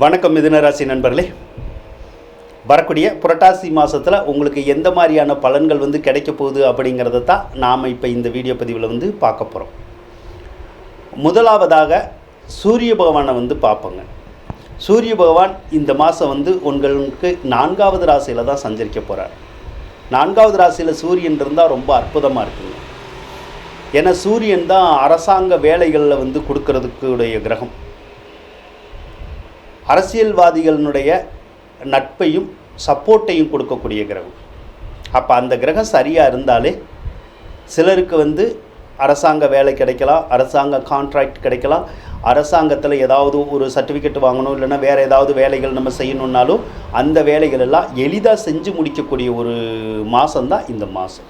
வணக்கம் மிதுனராசி நண்பர்களே. வரக்கூடிய புரட்டாசி மாதத்தில் உங்களுக்கு எந்த மாதிரியான பலன்கள் வந்து கிடைக்க போகுது அப்படிங்கிறத தான் நாம் இப்போ இந்த வீடியோ பதிவில் வந்து பார்க்க போகிறோம் முதலாவதாக சூரிய பகவானை வந்து பார்ப்போங்க. சூரிய பகவான் இந்த மாதம் வந்து உங்களுக்கு நான்காவது ராசியில் தான் சஞ்சரிக்க போகிறார் நான்காவது ராசியில் சூரியன் இருந்தால் ரொம்ப அற்புதமாக இருக்குங்க. ஏன்னா சூரியன் தான் அரசாங்க வேலைகளில் வந்து கொடுக்கறதுக்குடைய கிரகம். அரசியல்வாதிகளினுடைய நட்பையும் சப்போர்ட்டையும் கொடுக்கக்கூடிய கிரகம். அப்போ அந்த கிரகம் சரியாக இருந்தாலே சிலருக்கு வந்து அரசாங்க வேலை கிடைக்கலாம் அரசாங்க கான்ட்ராக்ட் கிடைக்கலாம். அரசாங்கத்தில் ஏதாவது ஒரு சர்டிஃபிகேட் வாங்கணும் இல்லைன்னா வேறு ஏதாவது வேலைகள் நம்ம செய்யணுன்னாலும் அந்த வேலைகள் எல்லாம் எளிதாக செஞ்சு முடிக்கக்கூடிய ஒரு மாதம்தான் இந்த மாதம்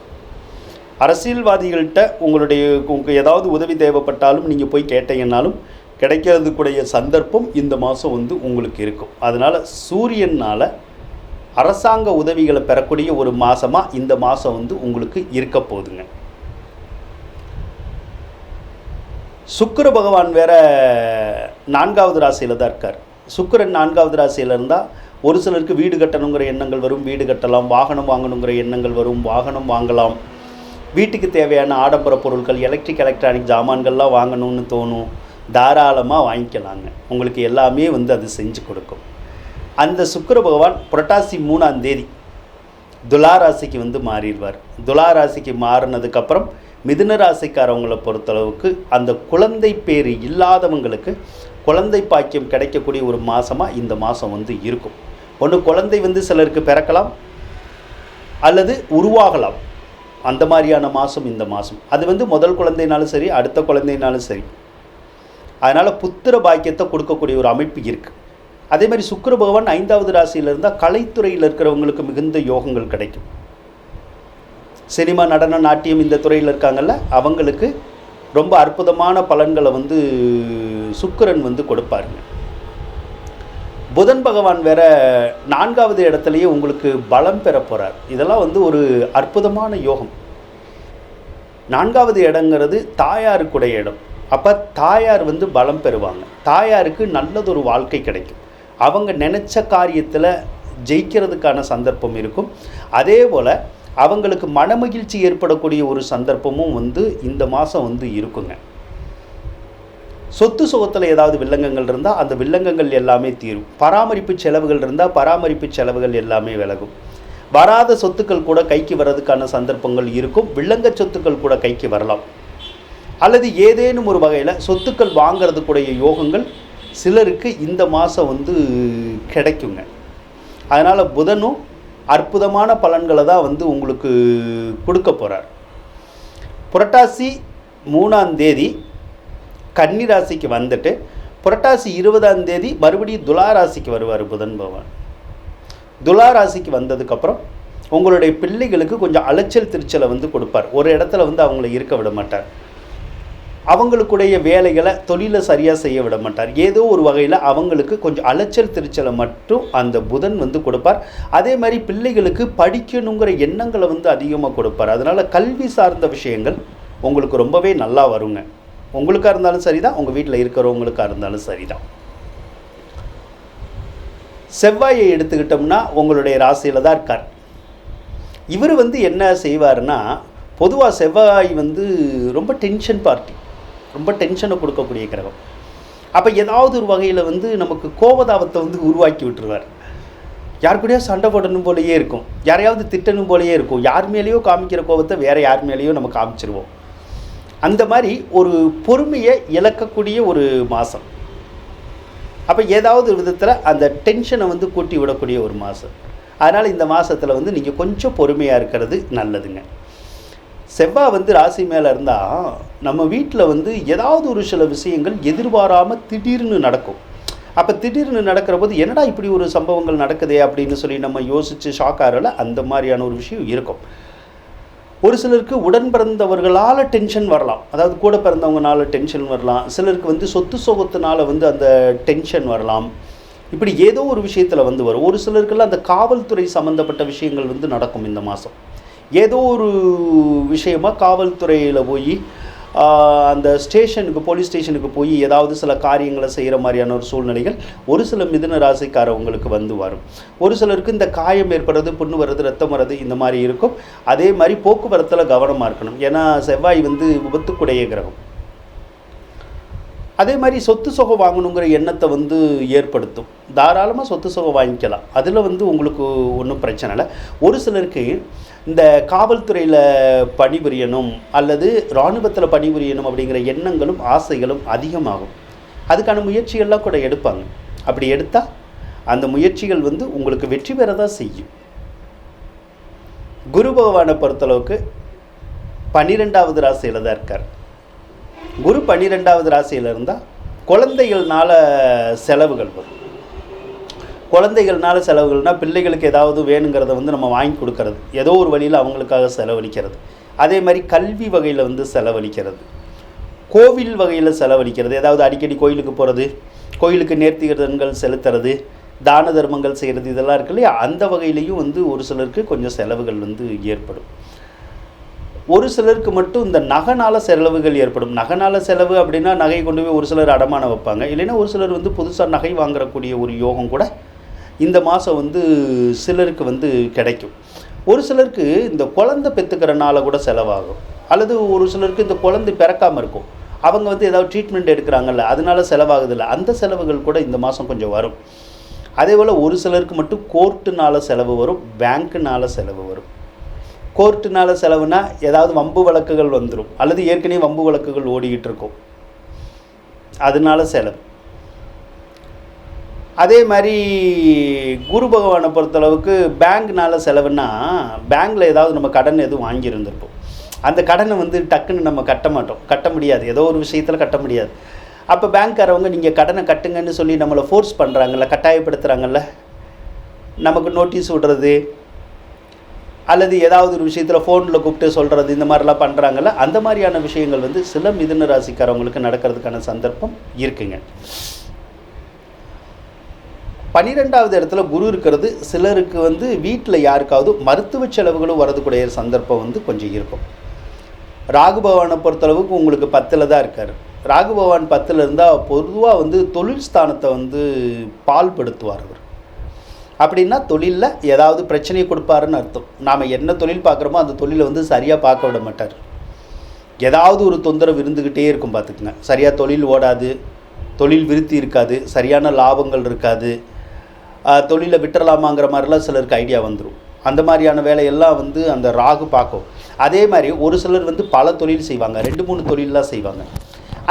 அரசியல்வாதிகள்கிட்ட உங்களுடைய உங்களுக்கு ஏதாவது உதவி தேவைப்பட்டாலும் நீங்கள் போய் கேட்டீங்கன்னாலும் கிடைக்கிறதுக்குடைய சந்தர்ப்பம் இந்த மாதம் வந்து உங்களுக்கு இருக்கும். அதனால் சூரியனால் அரசாங்க உதவிகளை பெறக்கூடிய ஒரு மாதமாக இந்த மாதம் வந்து உங்களுக்கு இருக்க போகுதுங்க. சுக்கர பகவான் வேற நான்காவது ராசியில் தான் இருக்கார். சுக்கிரன் நான்காவது ராசியில் இருந்தால் ஒரு சிலருக்கு வீடு கட்டணுங்கிற எண்ணங்கள் வரும் வீடு கட்டலாம் வாகனம் வாங்கணுங்கிற எண்ணங்கள் வரும் வாகனம் வாங்கலாம். வீட்டுக்கு தேவையான ஆடம்பர பொருட்கள் எலக்ட்ரிக் எலக்ட்ரானிக் ஜாமான்கள்லாம் வாங்கணும்னு தோணும். தாராளமாக வாங்கிக்கலாங்க. உங்களுக்கு எல்லாமே வந்து அது செஞ்சு கொடுக்கும். அந்த சுக்கர பகவான் புரட்டாசி மூணாம் தேதி துலா ராசிக்கு வந்து மாறிடுவார். துலா ராசிக்கு மாறினதுக்கப்புறம் மிதுன ராசிக்காரவங்களை பொறுத்தளவுக்கு அந்த குழந்தை பேர் இல்லாதவங்களுக்கு குழந்தை பாக்கியம் கிடைக்கக்கூடிய ஒரு மாதமாக இந்த மாதம் வந்து இருக்கும். ஒன்று குழந்தை வந்து சிலருக்கு பிறக்கலாம் அல்லது உருவாகலாம். அந்த மாதிரியான மாதம் இந்த மாதம் அது வந்து முதல் குழந்தைனாலும் சரி அடுத்த குழந்தைனாலும் சரி. அதனால் புத்திர பாக்கியத்தை கொடுக்கக்கூடிய ஒரு அமைப்பு இருக்குது அதே மாதிரி சுக்கிர பகவான் ஐந்தாவது ராசியில் இருந்தால் கலைத்துறையில் இருக்கிறவங்களுக்கு மிகுந்த யோகங்கள் கிடைக்கும். சினிமா நடன நாட்டியம் இந்த துறையில் இருக்காங்கல்ல அவங்களுக்கு ரொம்ப அற்புதமான பலன்களை வந்து சுக்கிரன் வந்து கொடுப்பாருங்க. புதன் பகவான் வேற நான்காவது இடத்துலையே உங்களுக்கு பலம் பெற போகிறார் இதெல்லாம் வந்து ஒரு அற்புதமான யோகம். நான்காவது இடங்கிறது தாயாருக்குடைய இடம். அப்போ தாயார் வந்து பலம் பெறுவாங்க. தாயாருக்கு நல்லதொரு வாழ்க்கை கிடைக்கும். அவங்க நினச்ச காரியத்தில் ஜெயிக்கிறதுக்கான சந்தர்ப்பம் இருக்கும். அதே போல் அவங்களுக்கு மனமகிழ்ச்சி ஏற்படக்கூடிய ஒரு சந்தர்ப்பமும் வந்து இந்த மாதம் வந்து இருக்குங்க. சொத்து சுகத்தில் ஏதாவது வில்லங்கங்கள் இருந்தால் அந்த வில்லங்கங்கள் எல்லாமே தீரும். பராமரிப்பு செலவுகள் இருந்தால் பராமரிப்பு செலவுகள் எல்லாமே விலகும். வராத சொத்துக்கள் கூட கைக்கு வர்றதுக்கான சந்தர்ப்பங்கள் இருக்கும். வில்லங்க சொத்துக்கள் கூட கைக்கு வரலாம். அல்லது ஏதேனும் ஒரு வகையில் சொத்துக்கள் வாங்கிறதுக்குடைய யோகங்கள் சிலருக்கு இந்த மாதம் வந்து கிடைக்குங்க. அதனால் புதனும் அற்புதமான பலன்களை தான் வந்து உங்களுக்கு கொடுக்க போகிறார் புரட்டாசி மூணாம் தேதி வந்துட்டு புரட்டாசி இருபதாம் தேதி மறுபடியும் துலாராசிக்கு வருவார் புதன் பகவான். துலா ராசிக்கு வந்ததுக்கப்புறம் உங்களுடைய பிள்ளைகளுக்கு கொஞ்சம் அலைச்சல் திருச்சலை வந்து கொடுப்பார். ஒரு இடத்துல வந்து அவங்கள இருக்க விட மாட்டார். அவங்களுக்குடைய வேலைகளை தொழிலை சரியாக செய்ய விட மாட்டார். ஏதோ ஒரு வகையில் அவங்களுக்கு கொஞ்சம் அலைச்சல் திருச்சலை மட்டும் அந்த புதன் வந்து கொடுப்பார். அதே மாதிரி பிள்ளைகளுக்கு படிக்கணுங்கிற எண்ணங்களை வந்து அதிகமாக கொடுப்பார். அதனால் கல்வி சார்ந்த விஷயங்கள் உங்களுக்கு ரொம்பவே நல்லா வருங்க. உங்களுக்காக இருந்தாலும் சரிதான் உங்கள் வீட்டில் இருக்கிறவங்களுக்காக இருந்தாலும் சரிதான். செவ்வாயை எடுத்துக்கிட்டோம்னா உங்களுடைய ராசியில் தான் இருக்கார். இவர் வந்து என்ன செய்வார்னா பொதுவாக செவ்வாய் வந்து ரொம்ப டென்ஷன் பார்ட்டி. ரொம்ப டென்ஷனை கொடுக்கக்கூடிய கிரகம். அப்போ ஏதாவது ஒரு வகையில் வந்து நமக்கு கோபதாபத்தை வந்து உருவாக்கி விட்டுருவார். யார் கூடயோ சண்டை போடணும் போலேயே இருக்கும். யாரையாவது திட்டணும் போலயே இருக்கும். யார் மேலேயோ காமிக்கிற கோபத்தை வேறு யார் மேலேயோ நம்ம காமிச்சிருவோம். அந்த மாதிரி ஒரு பொறுமையை இழக்கக்கூடிய ஒரு மாதம் அப்போ ஏதாவது விதத்தில் அந்த டென்ஷனை வந்து கூட்டி விடக்கூடிய ஒரு மாதம் அதனால் இந்த மாதத்தில் வந்து நீங்கள் கொஞ்சம் பொறுமையாக இருக்கிறது நல்லதுங்க. செவ்வாய் வந்து ராசி மேலே இருந்தால் நம்ம வீட்டில் வந்து ஏதாவது ஒரு சில விஷயங்கள் எதிர்பாராமல் திடீர்னு நடக்கும். அப்போ திடீர்னு நடக்கிற போது என்னடா இப்படி ஒரு சம்பவங்கள் நடக்குதே அப்படின்னு சொல்லி நம்ம யோசித்து ஷாக் ஆகிறல அந்த மாதிரியான ஒரு விஷயம் இருக்கும். ஒரு சிலருக்கு உடன் பிறந்தவர்களால் டென்ஷன் வரலாம். அதாவது கூட பிறந்தவங்கனால டென்ஷன் வரலாம். சிலருக்கு வந்து சொத்து சோகத்தினால வந்து அந்த டென்ஷன் வரலாம். இப்படி ஏதோ ஒரு விஷயத்தில் வந்து வரும். ஒரு சிலருக்கெல்லாம் அந்த காவல்துறை சம்மந்தப்பட்ட விஷயங்கள் வந்து நடக்கும் இந்த மாதம் ஏதோ ஒரு விஷயமா காவல்துறையில் போய் அந்த ஸ்டேஷனுக்கு போலீஸ் ஸ்டேஷனுக்கு போய் ஏதாவது சில காரியங்களை செய்கிற மாதிரியான ஒரு சூழ்நிலைகள் ஒரு சில மிதுன ராசிக்காரவங்களுக்கு வந்து வரும். ஒரு சிலருக்கு இந்த காயம் ஏற்படுறது புண்ணு வர்றது ரத்தம் வர்றது இந்த மாதிரி இருக்கும். அதே மாதிரி போக்குவரத்தில் கவனமாக இருக்கணும். ஏன்னா செவ்வாய் வந்து விபத்துக்குடைய கிரகம். அதே மாதிரி சொத்து சொகை வாங்கணுங்கிற எண்ணத்தை வந்து ஏற்படுத்தும். தாராளமாக சொத்து சொகை வாங்கிக்கலாம். அதில் வந்து உங்களுக்கு ஒன்றும் பிரச்சனை இல்லை. ஒரு சிலருக்கு இந்த காவல்துறையில் பணிபுரியணும் அல்லது இராணுவத்தில் பணிபுரியணும் அப்படிங்கிற எண்ணங்களும் ஆசைகளும் அதிகமாகும். அதுக்கான முயற்சிகள்லாம் கூட எடுப்பாங்க. அப்படி எடுத்தால் அந்த முயற்சிகள் வந்து உங்களுக்கு வெற்றி பெற தான் செய்யும். குரு பகவானை பொறுத்தளவுக்கு பன்னிரெண்டாவது ராசியில் தான் இருக்கார். குரு பன்னிரெண்டாவது ராசியில் இருந்தால் குழந்தைகள்னால செலவுகள் வரும். குழந்தைகள்னால செலவுகள்னால் பிள்ளைகளுக்கு ஏதாவது வேணுங்கிறத வந்து நம்ம வாங்கி கொடுக்கறது. ஏதோ ஒரு வழியில் அவங்களுக்காக செலவழிக்கிறது. அதே மாதிரி கல்வி வகையில் வந்து செலவழிக்கிறது. கோவில் வகையில் செலவழிக்கிறது. ஏதாவது அடிக்கடி கோயிலுக்கு போகிறது கோயிலுக்கு நேர்த்திகரன்கள் செலுத்துறது தான தர்மங்கள் செய்கிறது இதெல்லாம் இருக்கு இல்லையா? அந்த வகையிலையும் வந்து ஒரு சிலருக்கு கொஞ்சம் செலவுகள் வந்து ஏற்படும். ஒரு சிலருக்கு மட்டும் இந்த நகைனால செலவுகள் ஏற்படும். நகைனால செலவு அப்படின்னா நகை கொண்டு போய் ஒரு சிலர் அடமானம் வைப்பாங்க. இல்லைன்னா ஒரு சிலர் வந்து புதுசாக நகை வாங்கக்கூடிய ஒரு யோகம் கூட இந்த மாதம் வந்து சிலருக்கு வந்து கிடைக்கும். ஒரு சிலருக்கு இந்த குழந்தை பெற்றுக்கிறனால கூட செலவாகும். அல்லது ஒரு சிலருக்கு இந்த குழந்தை பிறக்காமல் இருக்கும். அவங்க வந்து ஏதாவது ட்ரீட்மெண்ட் எடுக்கிறாங்கல்ல அதனால செலவாகுதில்ல. அந்த செலவுகள் கூட இந்த மாதம் கொஞ்சம் வரும். அதே போல் ஒரு சிலருக்கு மட்டும் கோர்ட்டுனால செலவு வரும் பேங்க்குனால செலவு வரும். கோர்ட்டுனால செலவுனா ஏதாவது வம்பு வழக்குகள் வந்துடும் அல்லது ஏற்கனவே வம்பு வழக்குகள் ஓடிக்கிட்டு இருக்கும் அதனால செலவு. அதே மாதிரி குரு பகவானை பொறுத்தளவுக்கு பேங்க்னால செலவுன்னா பேங்க்கில் ஏதாவது நம்ம கடன் எதுவும் வாங்கியிருந்திருப்போம். அந்த கடனை வந்து டக்குன்னு நம்ம கட்ட மாட்டோம். கட்ட முடியாது. ஏதோ ஒரு விஷயத்தில் கட்ட முடியாது. அப்போ பேங்க்காரவங்க நீங்கள் கடனை கட்டுங்கன்னு சொல்லி நம்மளை ஃபோர்ஸ் பண்ணுறாங்கல்ல கட்டாயப்படுத்துகிறாங்கல்ல நமக்கு நோட்டீஸ் விடுறது அல்லது ஏதாவது ஒரு விஷயத்தில் ஃபோனில் கூப்பிட்டு சொல்கிறது இந்த மாதிரிலாம் பண்ணுறாங்கல்ல அந்த மாதிரியான விஷயங்கள் வந்து சில மிதுன ராசிக்காரவங்களுக்கு நடக்கிறதுக்கான சந்தர்ப்பம் இருக்குங்க. பன்னிரெண்டாவது இடத்துல குரு இருக்கிறது சிலருக்கு வந்து வீட்டில் யாருக்காவது மருத்துவ செலவுகளும் வரதுக்கூடிய சந்தர்ப்பம் வந்து கொஞ்சம் இருக்கும். ராகு பகவானை பொறுத்தளவுக்கு உங்களுக்கு பத்தில் தான் இருக்கார். ராகு பகவான் பத்தில் இருந்தால் பொதுவாக வந்து தொழில் ஸ்தானத்தை வந்து பால்படுத்துவார் அவர். அப்படின்னா தொழிலில் ஏதாவது பிரச்சனையை கொடுப்பாருன்னு அர்த்தம். நாம் என்ன தொழில் பார்க்குறோமோ அந்த தொழிலை வந்து சரியாக பார்க்க விட மாட்டார். ஏதாவது ஒரு தொந்தரவு இருந்துக்கிட்டே இருக்கும் பார்த்துக்குங்க. சரியாக தொழில் ஓடாது தொழில் விருத்தி இருக்காது சரியான லாபங்கள் இருக்காது தொழிலை விட்டுறலாமாங்கிற மாதிரிலாம் சிலருக்கு ஐடியா வந்துடும் அந்த மாதிரியான வேலையெல்லாம் வந்து அந்த ராகு பார்க்கும். அதே மாதிரி ஒரு சிலர் வந்து பல தொழில் செய்வாங்க. ரெண்டு மூணு தொழிலெலாம் செய்வாங்க.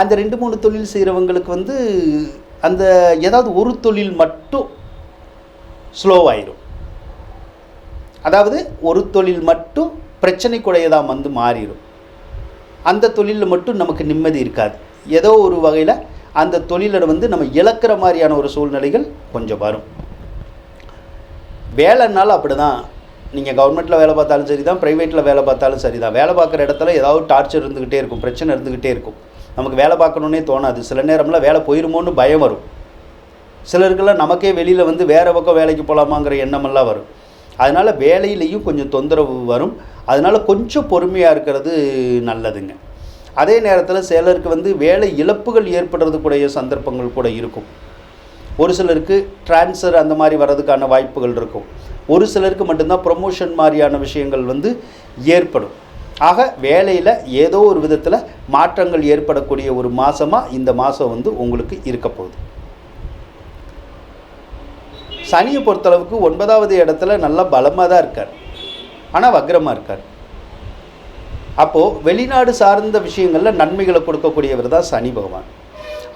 அந்த ரெண்டு மூணு தொழில் செய்கிறவங்களுக்கு வந்து அந்த ஏதாவது ஒரு தொழில் மட்டும் ஸ்லோவாயிரும் அதாவது ஒரு தொழில் மட்டும் பிரச்சனைக்குடையதாக வந்து மாறிடும். அந்த தொழிலில் மட்டும் நமக்கு நிம்மதி இருக்காது. ஏதோ ஒரு வகையில் அந்த தொழிலை வந்து நம்ம இழக்கிற மாதிரியான ஒரு சூழ்நிலைகள் கொஞ்சம் வரும். வேலைனாலும் அப்படி தான் நீங்கள் கவர்மெண்ட்டில் வேலை பார்த்தாலும் சரி தான் ப்ரைவேட்டில் வேலை பார்த்தாலும் சரி தான் வேலை பார்க்குற இடத்துல ஏதாவது டார்ச்சர் இருந்துக்கிட்டே இருக்கும் பிரச்சனை இருந்துக்கிட்டே இருக்கும். நமக்கு வேலை பார்க்கணுன்னே தோணாது. சில நேரம்லாம் வேலை போயிருமோன்னு பயம் வரும். சிலருக்கெல்லாம் நமக்கே வெளியில் வந்து வேறு பக்கம் வேலைக்கு போகலாமாங்கிற எண்ணமெல்லாம் வரும். அதனால் வேலையிலையும் கொஞ்சம் தொந்தரவு வரும். அதனால் கொஞ்சம் பொறுமையாக இருக்கிறது நல்லதுங்க. அதே நேரத்தில் சிலருக்கு வந்து வேலை இழப்புகள் ஏற்படுறதுக்குடைய சந்தர்ப்பங்கள் கூட இருக்கும். ஒரு சிலருக்கு ட்ரான்ஸ்ஃபர் அந்த மாதிரி வர்றதுக்கான வாய்ப்புகள் இருக்கும். ஒரு சிலருக்கு மட்டும்தான் ப்ரொமோஷன் மாதிரியான விஷயங்கள் வந்து ஏற்படும். ஆக வேலையில் ஏதோ ஒரு விதத்தில் மாற்றங்கள் ஏற்படக்கூடிய ஒரு மாதமாக இந்த மாதம் வந்து உங்களுக்கு இருக்க போகுது. சனியை பொறுத்தளவுக்கு ஒன்பதாவது இடத்துல நல்லா பலமாக தான் இருக்கார். ஆனால் வக்ரமாக இருக்கார். அப்போது வெளிநாடு சார்ந்த விஷயங்களில் நன்மைகளை கொடுக்கக்கூடியவர் தான் சனி பகவான்.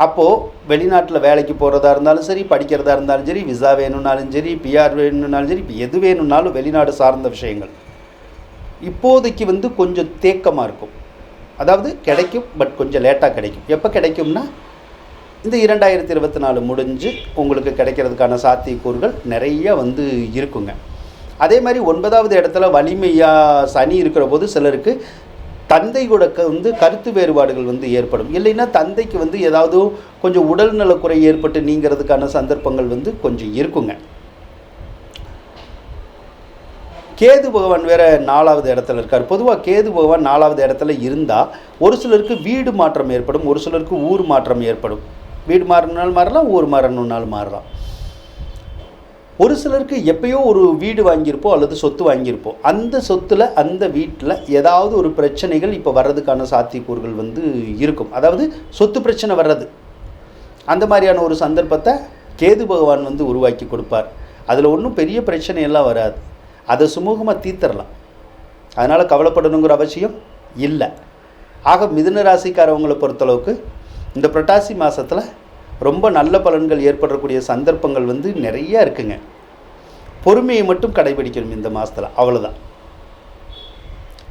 அப்போது வெளிநாட்டில் வேலைக்கு போகிறதா இருந்தாலும் சரி படிக்கிறதா இருந்தாலும் சரி விசா வேணும்னாலும் சரி பிஆர் வேணும்னாலும் சரி இப்போ எது வேணும்னாலும் வெளிநாடு சார்ந்த விஷயங்கள். இப்போதைக்கு வந்து கொஞ்சம் தேக்கமாக இருக்கும். அதாவது கிடைக்கும் பட் கொஞ்சம் லேட்டாக கிடைக்கும். எப்போ கிடைக்கும்னா இந்த இரண்டாயிரத்தி இருபத்தி நாலு முடிஞ்சு உங்களுக்கு கிடைக்கிறதுக்கான சாத்தியக்கூறுகள் நிறைய வந்து இருக்குங்க. அதே மாதிரி ஒன்பதாவது இடத்துல வலிமையாக சனி இருக்கிற போது சிலருக்கு தந்தை கூட க- வந்து கருத்து வேறுபாடுகள் வந்து ஏற்படும். இல்லைன்னா தந்தைக்கு வந்து ஏதாவது கொஞ்சம் உடல்நலக்குறை ஏற்பட்டு நீங்கிறதுக்கான சந்தர்ப்பங்கள் வந்து கொஞ்சம் இருக்குங்க. கேது பகவான் வேற நாலாவது இடத்துல இருக்கார். பொதுவாக கேது பகவான் நாலாவது இடத்துல இருந்தால் ஒரு சிலருக்கு வீடு மாற்றம் ஏற்படும் ஒரு சிலருக்கு ஊர் மாற்றம் ஏற்படும். வீடு மாறணுனாலும் மாறலாம் ஊர் மாறணுன்னாலும் மாறலாம். ஒரு சிலருக்கு எப்பயோ ஒரு வீடு வாங்கியிருப்போம் அல்லது சொத்து வாங்கியிருப்போம் அந்த சொத்தில் அந்த வீட்டில் ஏதாவது ஒரு பிரச்சனைகள் இப்போ வர்றதுக்கான சாத்தியக்கூறுகள் வந்து இருக்கும். அதாவது சொத்து பிரச்சனை வர்றது. அந்த மாதிரியான ஒரு சந்தர்ப்பத்தை கேது பகவான் வந்து உருவாக்கி கொடுப்பார். அதில் ஒன்றும் பெரிய பிரச்சனையெல்லாம் வராது. அதை சுமூகமாக தீர்த்தரலாம். அதனால் கவலைப்படணுங்கிற அவசியம் இல்லை. ஆக மிதுன ராசிக்காரவங்களை பொறுத்தளவுக்கு இந்த புரட்டாசி மாதத்தில் ரொம்ப நல்ல பலன்கள் ஏற்படக்கூடிய சந்தர்ப்பங்கள் வந்து நிறைய இருக்குங்க. பொறுமையை மட்டும் கடைபிடிக்கணும் இந்த மாதத்தில் அவ்வளோதான்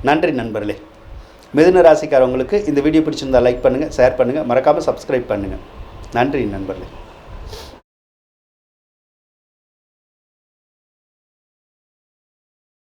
நன்றி நண்பர்களே. மிதுன ராசிக்காரவங்களுக்கு இந்த வீடியோ பிடிச்சிருந்தா லைக் பண்ணுங்கள் ஷேர் பண்ணுங்கள் மறக்காமல் சப்ஸ்கிரைப் பண்ணுங்கள் நன்றி நண்பர்களே.